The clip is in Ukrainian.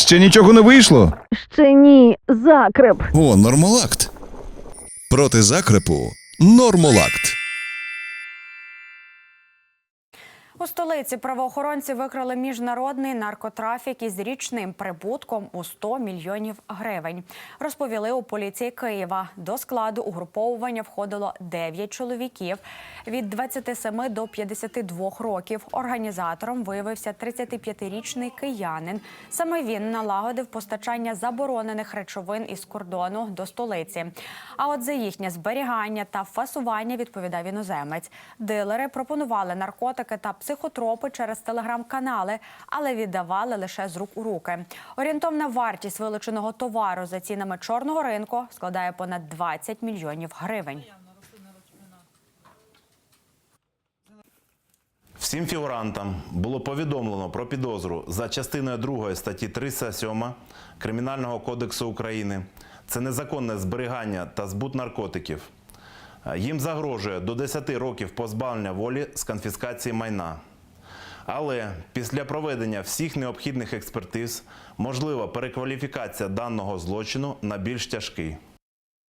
Ще нічого не вийшло? Ще ні, закреп. О, нормолакт. Проти закрепу нормолакт. У столиці правоохоронці викрили міжнародний наркотрафік із річним прибутком у 100 мільйонів гривень. Розповіли у поліції Києва. До складу угруповування входило 9 чоловіків від 27 до 52 років. Організатором виявився 35-річний киянин. Саме він налагодив постачання заборонених речовин із кордону до столиці. А от за їхнє зберігання та фасування відповідав іноземець. Дилери пропонували наркотики та психотропи через телеграм-канали, але віддавали лише з рук у руки. Орієнтовна вартість вилученого товару за цінами чорного ринку складає понад 20 мільйонів гривень. Всім фігурантам було повідомлено про підозру за частиною 2 статті 307 Кримінального кодексу України. Це незаконне зберігання та збут наркотиків. Їм загрожує до 10 років позбавлення волі з конфіскації майна. Але після проведення всіх необхідних експертиз можлива перекваліфікація даного злочину на більш тяжкий.